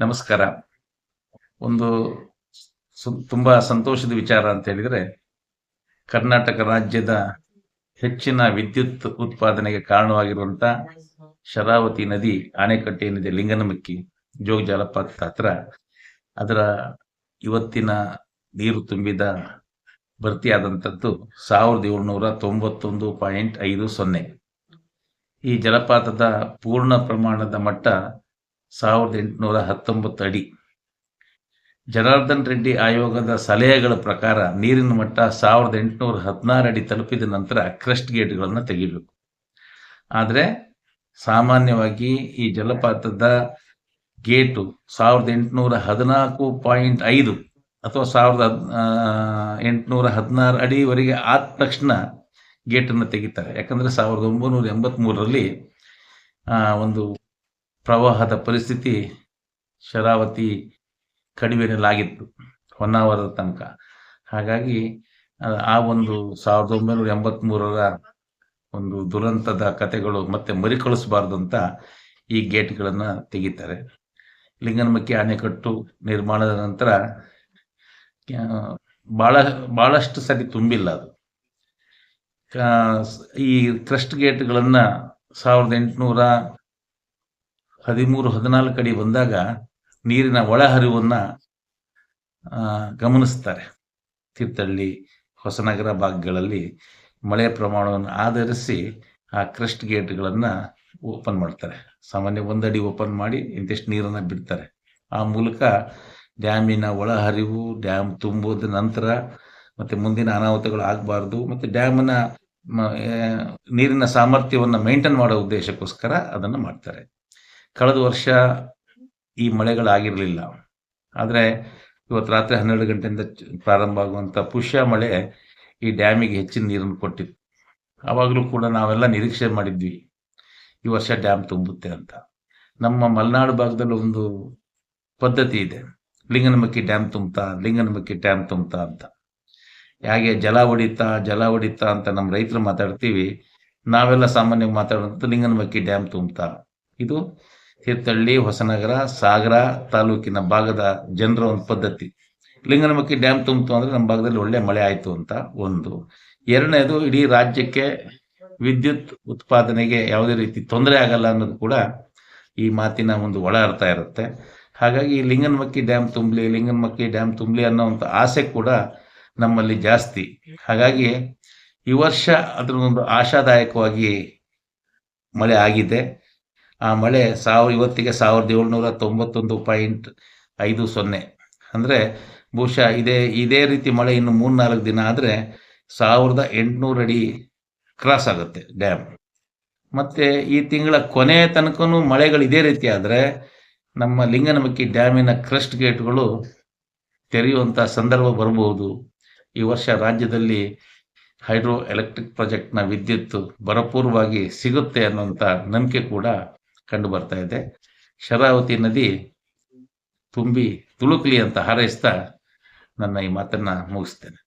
ನಮಸ್ಕಾರ. ಒಂದು ತುಂಬಾ ಸಂತೋಷದ ವಿಚಾರ ಅಂತ ಹೇಳಿದ್ರೆ, ಕರ್ನಾಟಕ ರಾಜ್ಯದ ಹೆಚ್ಚಿನ ವಿದ್ಯುತ್ ಉತ್ಪಾದನೆಗೆ ಕಾರಣವಾಗಿರುವಂತ ಶರಾವತಿ ನದಿ ಆಣೆಕಟ್ಟೆ ಏನಿದೆ ಲಿಂಗನಮಕ್ಕಿ, ಜೋಗ ಜಲಪಾತದ ಹತ್ರ. ಅದರ ಇವತ್ತಿನ ನೀರು ತುಂಬಿದ ಭರ್ತಿಯಾದಂಥದ್ದು ಸಾವಿರದ ಏಳ್ನೂರ ತೊಂಬತ್ತೊಂದು ಪಾಯಿಂಟ್ ಐದು ಸೊನ್ನೆ. ಈ ಜಲಪಾತದ ಪೂರ್ಣ ಪ್ರಮಾಣದ ಮಟ್ಟ ಸಾವಿರದ ಎಂಟುನೂರ ಹತ್ತೊಂಬತ್ತು ಅಡಿ. ಜನಾರ್ದನ್ ರೆಡ್ಡಿ ಆಯೋಗದ ಸಲಹೆಗಳ ಪ್ರಕಾರ ನೀರಿನ ಮಟ್ಟ ಸಾವಿರದ ಎಂಟುನೂರ ಹದಿನಾರು ಅಡಿ ತಲುಪಿದ ನಂತರ ಕ್ರಸ್ಟ್ ಗೇಟ್ಗಳನ್ನು ತೆಗಿಬೇಕು. ಆದರೆ ಸಾಮಾನ್ಯವಾಗಿ ಈ ಜಲಪಾತದ ಗೇಟು ಸಾವಿರದ ಎಂಟುನೂರ ಹದಿನಾಲ್ಕು ಪಾಯಿಂಟ್ ಐದು ಅಥವಾ ಸಾವಿರದ ಎಂಟುನೂರ ಹದಿನಾರು ಅಡಿವರೆಗೆ ಆದ ತಕ್ಷಣ ಗೇಟನ್ನು ತೆಗಿತಾರೆ. ಯಾಕಂದರೆ ಸಾವಿರದ ಒಂಬೈನೂರ ಎಂಬತ್ಮೂರರಲ್ಲಿ ಒಂದು ಪ್ರವಾಹದ ಪರಿಸ್ಥಿತಿ ಶರಾವತಿ ಕಣಿವೆನಲ್ಲಾಗಿತ್ತು ಹೊನ್ನಾವರದ ತನಕ. ಹಾಗಾಗಿ ಆ- ಒಂದು ಸಾವಿರದ ಒಂಬೈನೂರ ಎಂಬತ್ಮೂರರ ಒಂದು ದುರಂತದ ಕಥೆಗಳು ಮತ್ತೆ ಮರಿಕಳಿಸಬಾರ್ದು ಅಂತ ಈ ಗೇಟ್ಗಳನ್ನು ತೆಗಿತಾರೆ. ಲಿಂಗನಮಕ್ಕಿ ಅಣೆಕಟ್ಟು ನಿರ್ಮಾಣದ ನಂತರ ಭಾಳ ಬಹಳಷ್ಟು ಸರಿ ತುಂಬಿಲ್ಲ ಅದು. ಈ ಕ್ರಸ್ಟ್ ಗೇಟ್ಗಳನ್ನು ಸಾವಿರದ ಎಂಟುನೂರ ಹದಿಮೂರು, ಹದಿನಾಲ್ಕು ಅಡಿ ಬಂದಾಗ ನೀರಿನ ಒಳಹರಿವನ್ನು ಗಮನಿಸ್ತಾರೆ. ತೀರ್ಥಹಳ್ಳಿ, ಹೊಸನಗರ ಭಾಗಗಳಲ್ಲಿ ಮಳೆ ಪ್ರಮಾಣವನ್ನು ಆಧರಿಸಿ ಆ ಕ್ರಸ್ಟ್ ಗೇಟ್ಗಳನ್ನು ಓಪನ್ ಮಾಡ್ತಾರೆ. ಸಾಮಾನ್ಯ ಒಂದಡಿ ಓಪನ್ ಮಾಡಿ ಇಂತಿಷ್ಟು ನೀರನ್ನು ಬಿಡ್ತಾರೆ. ಆ ಮೂಲಕ ಡ್ಯಾಮಿನ ಒಳಹರಿವು, ಡ್ಯಾಮ್ ತುಂಬೋದ ನಂತರ ಮತ್ತು ಮುಂದಿನ ಅನಾಹುತಗಳು ಆಗಬಾರ್ದು, ಮತ್ತು ಡ್ಯಾಮ್ನ ನೀರಿನ ಸಾಮರ್ಥ್ಯವನ್ನು ಮೇಂಟೈನ್ ಮಾಡೋ ಉದ್ದೇಶಕ್ಕೋಸ್ಕರ ಅದನ್ನು ಮಾಡ್ತಾರೆ. ಕಳೆದ ವರ್ಷ ಈ ಮಳೆಗಳಾಗಿರಲಿಲ್ಲ. ಆದರೆ ಇವತ್ತು ರಾತ್ರಿ ಹನ್ನೆರಡು ಗಂಟೆಯಿಂದ ಪ್ರಾರಂಭ ಆಗುವಂಥ ಪುಷ್ಯ ಮಳೆ ಈ ಡ್ಯಾಮಿಗೆ ಹೆಚ್ಚಿನ ನೀರನ್ನು ಕೊಟ್ಟಿತ್ತು. ಆವಾಗಲೂ ಕೂಡ ನಾವೆಲ್ಲ ನಿರೀಕ್ಷೆ ಮಾಡಿದ್ವಿ, ಈ ವರ್ಷ ಡ್ಯಾಮ್ ತುಂಬುತ್ತೆ ಅಂತ. ನಮ್ಮ ಮಲೆನಾಡು ಭಾಗದಲ್ಲಿ ಒಂದು ಪದ್ಧತಿ ಇದೆ. ಲಿಂಗನಮಕ್ಕಿ ಡ್ಯಾಮ್ ತುಂಬ್ತಾ ಲಿಂಗನಮಕ್ಕಿ ಡ್ಯಾಮ್ ತುಂಬ್ತಾ ಅಂತ. ಹೇಗೆ ಜಲ ಹೊಡಿತಾ ಜಲ ಹೊಡಿತಾ ಅಂತ ನಮ್ಮ ರೈತರು ಮಾತಾಡ್ತೀವಿ. ನಾವೆಲ್ಲ ಸಾಮಾನ್ಯವಾಗಿ ಮಾತಾಡುವಂಥದ್ದು ಲಿಂಗನಮಕ್ಕಿ ಡ್ಯಾಮ್ ತುಂಬ್ತಾ ಇದು ತೀರ್ಥಹಳ್ಳಿ, ಹೊಸನಗರ, ಸಾಗರ ತಾಲೂಕಿನ ಭಾಗದ ಜನರ ಒಂದು ಪದ್ಧತಿ. ಲಿಂಗನಮಕ್ಕಿ ಡ್ಯಾಮ್ ತುಂಬಿತು ಅಂದರೆ ನಮ್ಮ ಭಾಗದಲ್ಲಿ ಒಳ್ಳೆ ಮಳೆ ಆಯಿತು ಅಂತ ಒಂದು. ಎರಡನೇದು, ಇಡೀ ರಾಜ್ಯಕ್ಕೆ ವಿದ್ಯುತ್ ಉತ್ಪಾದನೆಗೆ ಯಾವುದೇ ರೀತಿ ತೊಂದರೆ ಆಗಲ್ಲ ಅನ್ನೋದು ಕೂಡ ಈ ಮಾತಿನ ಒಂದು ಒಳ ಅರ್ಥ ಇರುತ್ತೆ. ಹಾಗಾಗಿ ಲಿಂಗನಮಕ್ಕಿ ಡ್ಯಾಮ್ ತುಂಬಲಿ ಲಿಂಗನಮಕ್ಕಿ ಡ್ಯಾಮ್ ತುಂಬಲಿ ಅನ್ನೋವಂಥ ಆಸೆ ಕೂಡ ನಮ್ಮಲ್ಲಿ ಜಾಸ್ತಿ. ಹಾಗಾಗಿ ಈ ವರ್ಷ ಅದರ ಒಂದು ಆಶಾದಾಯಕವಾಗಿ ಮಳೆ ಆಗಿದೆ. ಆ ಮಳೆ ಸಾವ, ಇವತ್ತಿಗೆ ಸಾವಿರದ ಏಳ್ನೂರ ತೊಂಬತ್ತೊಂದು ಪಾಯಿಂಟ್ ಐದು ಸೊನ್ನೆ. ಅಂದರೆ ಬಹುಶಃ ಇದೇ ಇದೇ ರೀತಿ ಮಳೆ ಇನ್ನು ಮೂರ್ನಾಲ್ಕು ದಿನ ಆದರೆ ಸಾವಿರದ ಎಂಟುನೂರು ಅಡಿ ಕ್ರಾಸ್ ಆಗುತ್ತೆ ಡ್ಯಾಮ್ ಮತ್ತು ಈ ತಿಂಗಳ ಕೊನೆ ತನಕೂ ಮಳೆಗಳು ಇದೇ ರೀತಿ ಆದರೆ ನಮ್ಮ ಲಿಂಗನಮಕ್ಕಿ ಡ್ಯಾಮಿನ ಕ್ರಸ್ಟ್ ಗೇಟ್ಗಳು ತೆರೆಯುವಂಥ ಸಂದರ್ಭ ಬರಬಹುದು. ಈ ವರ್ಷ ರಾಜ್ಯದಲ್ಲಿ ಹೈಡ್ರೋ ಎಲೆಕ್ಟ್ರಿಕ್ ಪ್ರಾಜೆಕ್ಟ್ನ ವಿದ್ಯುತ್ ಭರಪೂರ್ವವಾಗಿ ಸಿಗುತ್ತೆ ಅನ್ನುವಂಥ ನಂಬಿಕೆ ಕೂಡ ಕಂಡು ಬರ್ತಾ ಇದೆ. ಶರಾವತಿ ನದಿ ತುಂಬಿ ತುಳುಕ್ಲಿ ಅಂತ ಹಾರೈಸ್ತಾ ನನ್ನ ಈ ಮಾತನ್ನ ಮುಗಿಸ್ತೇನೆ.